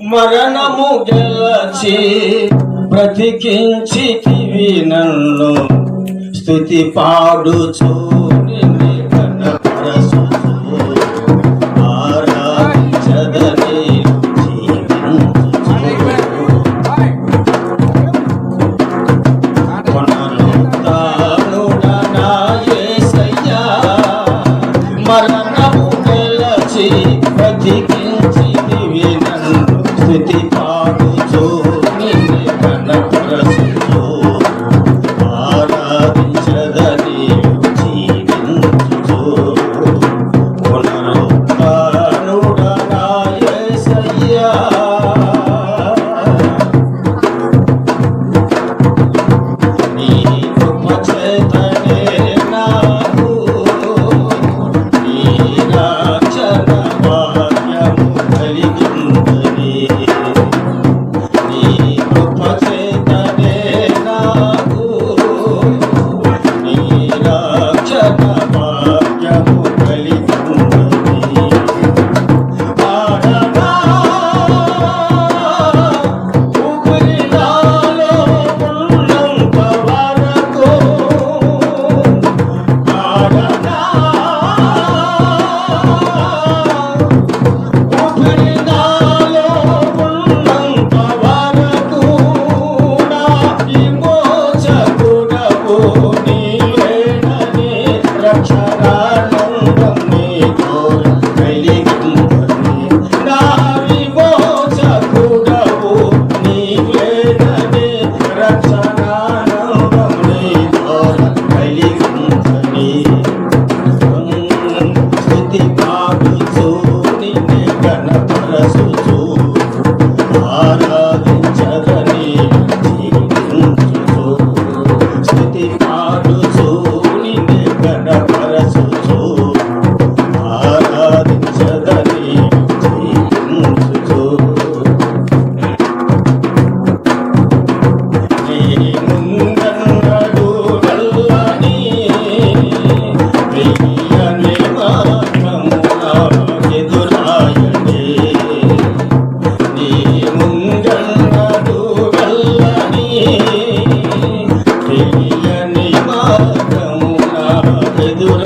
మరణము గెలచి బ్రతికించి నన్ను. స్థుతి పాడుచు தெரிஞ்சு ஒரு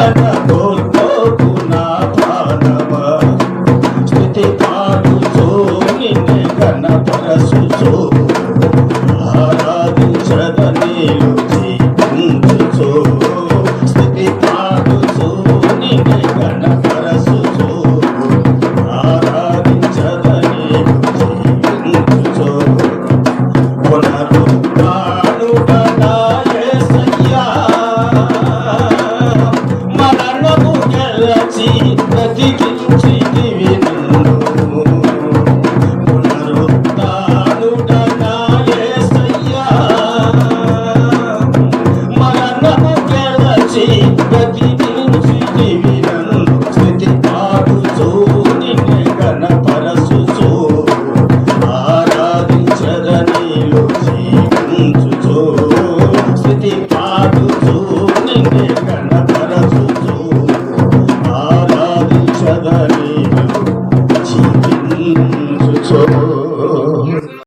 Baba.